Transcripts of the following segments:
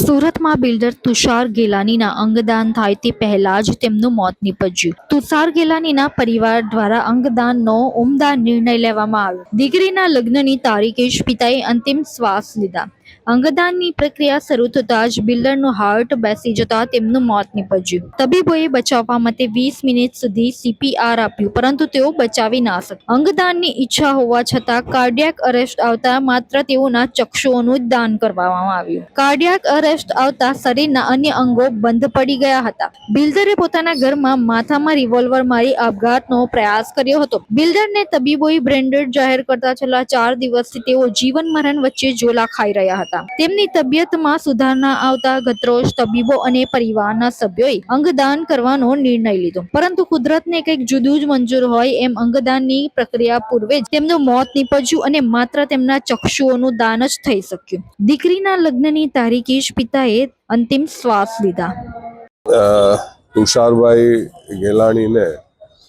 સુરતમાં બિલ્ડર તુષાર ગેલાનીના અંગદાન થાય તે પહેલા જ તેમનું મોત નીપજ્યું. તુષાર ગેલાનીના પરિવાર દ્વારા અંગદાનનો ઉમદા નિર્ણય લેવામાં આવ્યો. દીકરીના લગ્નની તારીખે જ પિતાએ અંતિમ શ્વાસ લીધા. અંગદાનની પ્રક્રિયા શરૂ થતાં જ બિલ્ડરનું હાર્ટ બેસી જતા તેમનું મોત નીપજ્યું. તબીબોએ બચાવવા માટે વીસ મિનિટ સુધી સીપીઆર આપ્યું, પરંતુ તેઓ બચાવી ના શક્યા. અંગદાનની ઈચ્છા હોવા છતાં કાર્ડિયાક અરેસ્ટ આવતા માત્ર તેઓના ચક્ષુઓનું દાન કરવામાં આવ્યું. કાર્ડિયાક અરેસ્ટ આવતા શરીરના અન્ય અંગો બંધ પડી ગયા હતા. બિલ્ડરે પોતાના ઘરમાં માથામાં રિવોલ્વર મારી આપઘાતનો પ્રયાસ કર્યો હતો. બિલ્ડરને તબીબોએ બ્રેન્ડેડ જાહેર કરતા છેલ્લા ચાર દિવસથી તેઓ જીવન મરણ વચ્ચે ઝોલા ખાઈ રહ્યા હતા. તેમની તબિયતમાં સુધારણા આવતા ગતરોજ તબીબો અને પરિવારના સભ્યોએ અંગદાન કરવાનો નિર્ણય લીધો. પરંતુ કુદરતને કંઈક જુદું જ મંજૂર હોય એમ અંગદાનની પ્રક્રિયા પૂર્વે જ તેમનું મોત નીપજ્યું અને માત્ર તેમના ચક્ષુઓનું દાન જ થઈ શક્યું. દીકરીના લગ્નની તારીખે જ પિતાએ અંતિમ શ્વાસ લીધા. તુષારભાઈ ગેલાણીને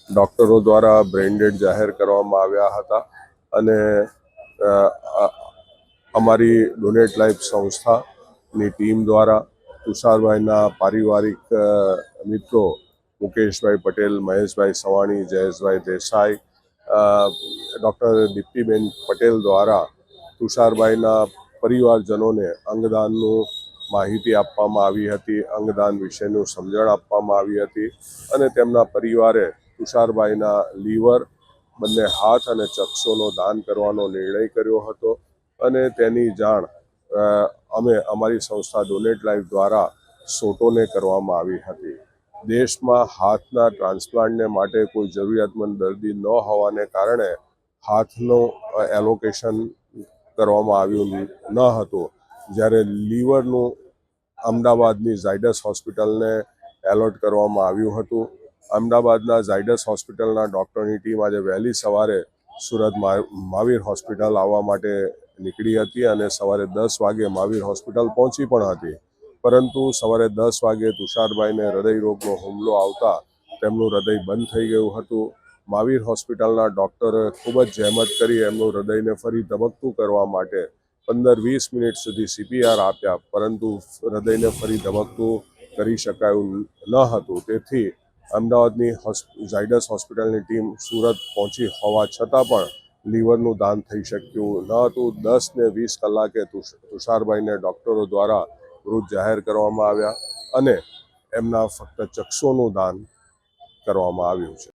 ડૉક્ટરો દ્વારા બ્રેન્ડેડ જાહેર કરવામાં આવ્યા હતા અને અમારી ડોનેટ લાઈફ સંસ્થાની ટીમ દ્વારા તુષારભાઈના પારિવારિક મિત્રો મુકેશભાઈ પટેલ, મહેશભાઈ સવાણી, જયેશભાઈ દેસાઈ ડૉક્ટર દીપ્તિબેન પટેલ દ્વારા તુષારભાઈના પરિવારજનોને અંગદાનનું માહિતી આપવામાં આવી હતી, અંગદાન વિશેનું સમજણ આપવામાં આવી હતી અને તેમના પરિવારે તુષારભાઈના લીવર બંને હાથ અને ચક્ષોનો દાન કરવાનો નિર્ણય કર્યો હતો. અને તેની જાણ અમે અમારી સંસ્થા ડોનેટ લાઈફ દ્વારા સોટોને કરવામાં આવી હતી. દેશમાં હાથના ટ્રાન્સપ્લાન્ટને માટે કોઈ જરૂરિયાતમંદ દર્દી ન હોવાને કારણે હાથનું એલોકેશન કરવામાં આવ્યું ન હતું. જ્યારે લીવરનું અમદાવાદની ઝાયડસ હોસ્પિટલને એલોટ કરવામાં આવ્યું હતું. અમદાવાદના ઝાયડસ હોસ્પિટલના ડૉક્ટરની ટીમ આજે વહેલી સવારે સુરત મહા- મહાવીર હોસ્પિટલ આવવા માટે નીકળી હતી અને સવારે દસ વાગે મહાવીર હોસ્પિટલ પહોંચી પણ હતી. પરંતુ સવારે દસ વાગે તુષારભાઈને હૃદય રોગનો હુમલો આવતા તેમનું હૃદય બંધ થઈ ગયું હતું. મહાવીર હોસ્પિટલના ડૉક્ટરે ખૂબ જ જહેમત કરી એમનું હૃદયને ફરી ધબકતું કરવા માટે પંદર વીસ મિનિટ સુધી સીપીઆર આપ્યા, પરંતુ હૃદયને ફરી ધબકતું કરી શકાયું ન હતું. તેથી અમદાવાદની ઝાયડસ હોસ્પિટલની ટીમ સુરત પહોંચી હોવા છતાં પણ લીવરનું દાન થઈ શક્યું. ન હતું દસ ને વીસ કલાકે તુષ- તુષારભાઈને ડૉક્ટરો દ્વારા મૃત જાહેર કરવામાં આવ્યા અને એમના ફક્ત ચક્ષુનું દાન કરવામાં આવ્યું છે.